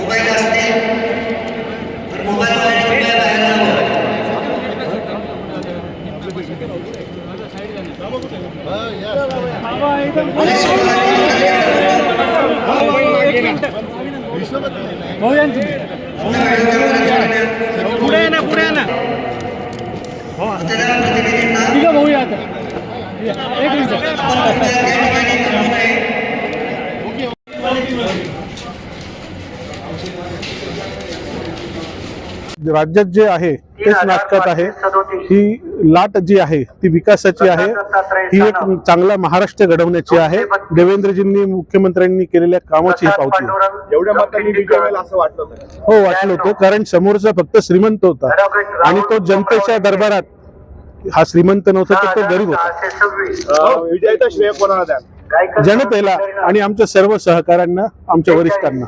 Mobile असतील तर मोबाईलवाल्याने कृपया राज्यात जे आहे तेच नाटकात आहे. ही लाट जी आहे ती विकासाची आहे. ही एक चांगला महाराष्ट्र घडवण्याची आहे. देवेंद्रजींनी मुख्यमंत्र्यांनी केलेल्या कामाची ही पावती. आहे. एवढ्या मतांनी विजय होईल असं वाटलं होतं. हो वाटलं होतं. कारण समोरचा फक्त श्रीमंत होता. आणि तो जनतेच्या दरबारात हा श्रीमंत नव्हता तर तो गरीब होता. विजयाचं श्रेय कोणाला द्या जनतेला आणि आमच्या सर्व सहकाऱ्यांना आमच्या वरिष्ठांना.